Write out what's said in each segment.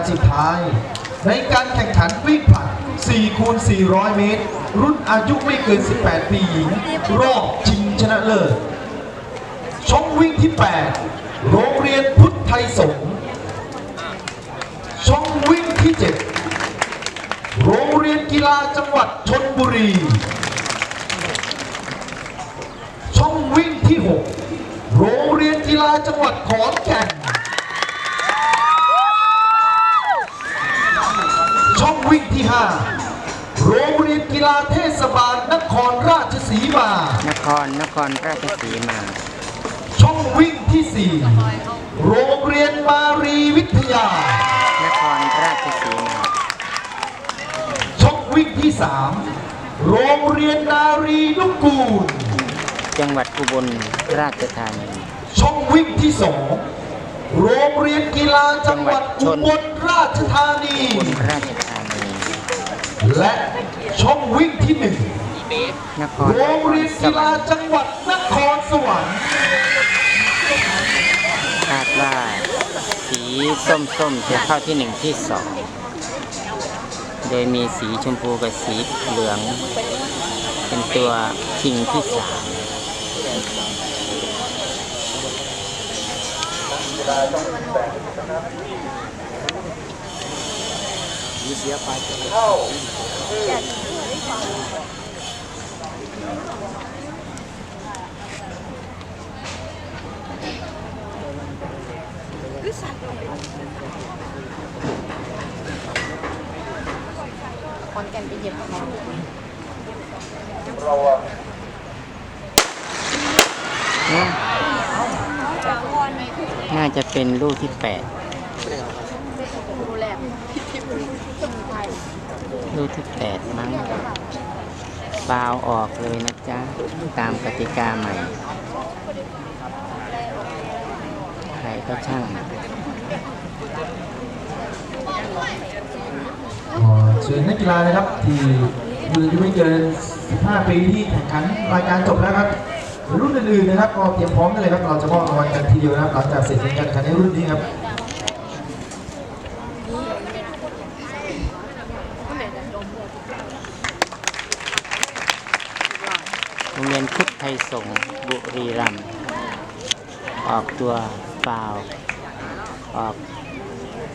การสุดท้าย ในการแข่งขันวิ่งผลัด 4 คูณ 400 เมตร รุ่นอายุไม่เกิน 18 ปีหญิง รอบชิงชนะเลิศช่องวิ่งที่ 8 โรงเรียนพุทธไทยสงฆ์ช่องวิ่งที่ 7 โรงเรียนกีฬาจังหวัดชนบุรี ช่องวิ่งที่ 6 โรงเรียนกีฬาจังหวัดขอนแก่น ช่ องวิ่งที่5โรงเรียนกีฬาเทศบาลนครราชสีมา นครนครราชสีมา ช่องวิ่งที่ 4 โรงเรียนมารีวิทยา นครราชสีมา ช่องวิ่งที่ 3 โรงเรียนนารีนุกูล จังหวัดอุบลราชธานี ช่องวิ่งที่2โรงเรียนกีฬาจังหวัดอุบลราชธานี อุบลราชธานี และช่องวิ่งที่นค1รโรงเรียนสกีวรฬารค์จังหวัดนครสวรรค์คาดว่าสีส้มๆจะเข้าที่หนึ่งที่สองโดยมีสีชมพูกับสีเหลือง เป็นตัวชิงที่สาม คอนแก่นไปเหยียบของเขานะน่าจะเป็นลูกที่แปดแลพี่ทิพย์สมุนไพร ลูกที่แปดมั้งฟาวออกเลยนะจ๊ะ ตามกติกาใหม่ ใครก็ช่างขอเชิญนักกีฬานะครับ ที่อายุไม่เกิน 15 ปีที่แข่งขันรายการจบแล้วครับ รุ่นอื่นๆนะครับก็เตรียมพร้อมได้เลยครับ เราจะมอบรางวัลกันทีเดียวนะครับ หลังจากเสร็จการแข่งขันในรุ่นนี้ครับ โรงเรียนพุทธไทยสงฆ์บุรีรัมย์ออกตัวฟาวออก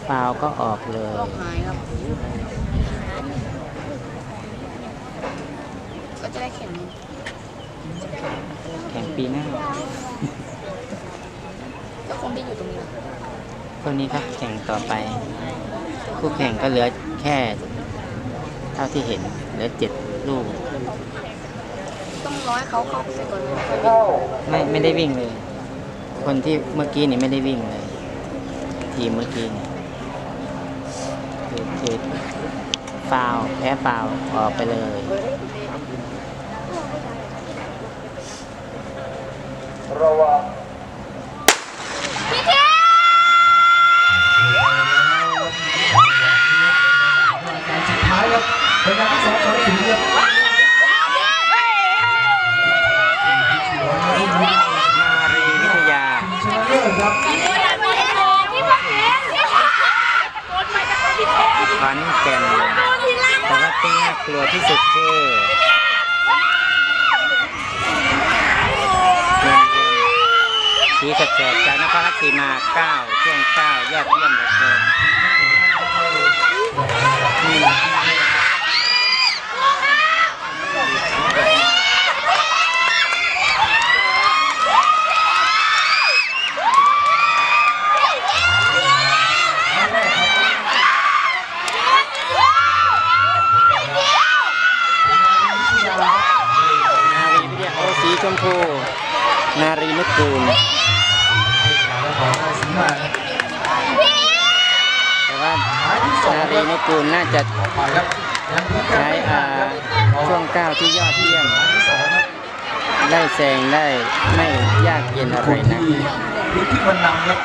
ฟาวก็ออกเลยรอบหายครับก็จะได้แข่งแข่งปีหน้าก็คงได้อยู่ตรงนี้นะคนนี้ครับแข่งต่อไป คู่แข่งก็เหลือแค่ เท่าที่เห็นเหลือเจ็ดลูกต้อง ร้อยเขาเข้าไปก่อนเลยค่อยวิ่งไม่ไม่ได้วิ่งเลย คนที่เมื่อกี้นี่ไม่ได้วิ่งเลย ทีมเมื่อกี้นี่คือคือฟาวล์แพ้ฟาวล์ออกไปเลยการสุดท้ายครับเป็นการที่สองของถึงครับ มารีวิทยา ชนะเลิศครับ ขอนแก่นแต่ว่าที่น่ากลัวที่สุดคือ โรงเศรีสกจากนครราชสีมา9ช่วง9ยอดเยี่ยมเหลือเกินนารีวิทยาโอสีชมพู นารีนุกูล แต่ว่านารีนุกูลน่าจะใช้ช่วงก้าวที่ยอดเยี่ยม ได้แซงได้ไม่ยากเย็นอะไรนะที่มันนำครับ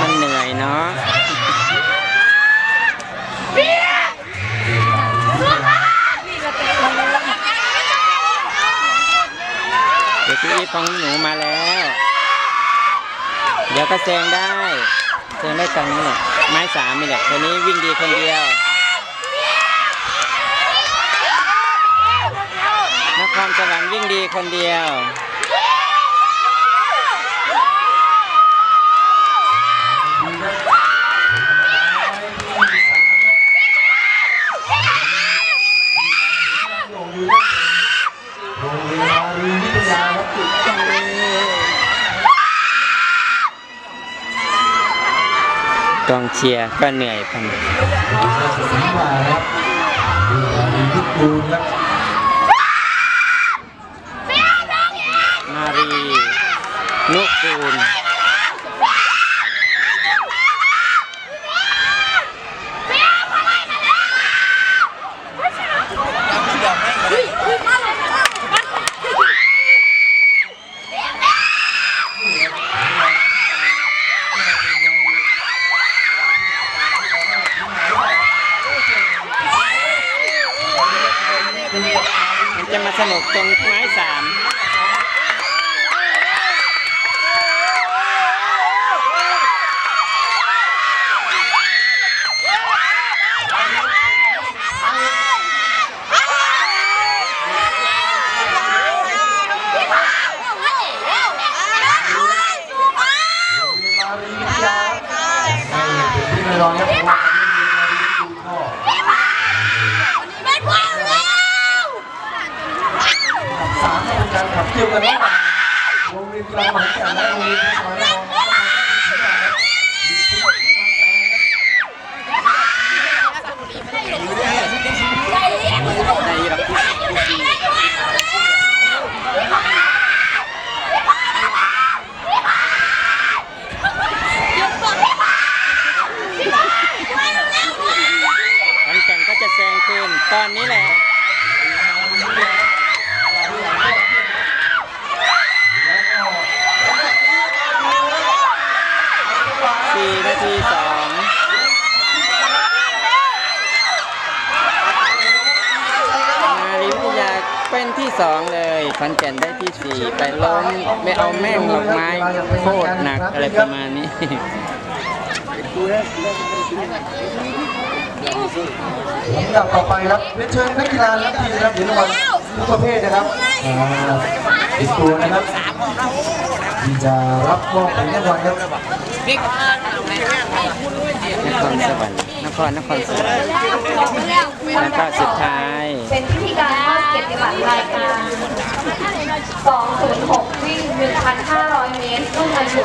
มันเหนื่อยเนาะ ของหนูมาแล้ว เดี๋ยวก็แซงได้แซงได้ตอนนี้แหละไม้สามนี่แหละคนนี้วิ่งดีคนเดียว นครสวรรค์วิ่งดีคนเดียว ทยาครับจุดจังเลยกองเชียร์ก็เหนื่อยพันสีมาครับมารีวิทูลครับมารีนุกูล มันจะมาสนุกตรงไม้สาม มารีวิทยาครับเป็นที่แน่น อนครับเพราะว่ามารีวิทูลก็สามเป็นการขับเกี่ยวกันระหว่างโรงเรียนกีฬามหาวิทยาลัยและโรงเรียนเทศบาลนครนครศรีธรรมราชครับในระดับ ขอนแก่นก็จะแซงคืนตอนนี้แหละ สี่นา ที่สองมาริวิยาเป็นที่สองเลยขอนแก่นได้ที่สี่ไปล้มไม่เอาแม่งหลอกไม้โคตรหนักอะไรประมาณนี้ลำดับต่อไปครับเรียนเชิญนักกีฬาและทีมนะครับเหรียญรางวัลทุกประเภทนะครับอ่าติดตัวนะครับที่จะรับมอบเหรียญรางวัลครับ นครสวรรค์นครนครสวรรค์แล้วก็สุดท้ายเป็นพิธีการเข้าเกียรติบัตรรายการ206วิ่ง1,500 เมตรรุ่นอายุ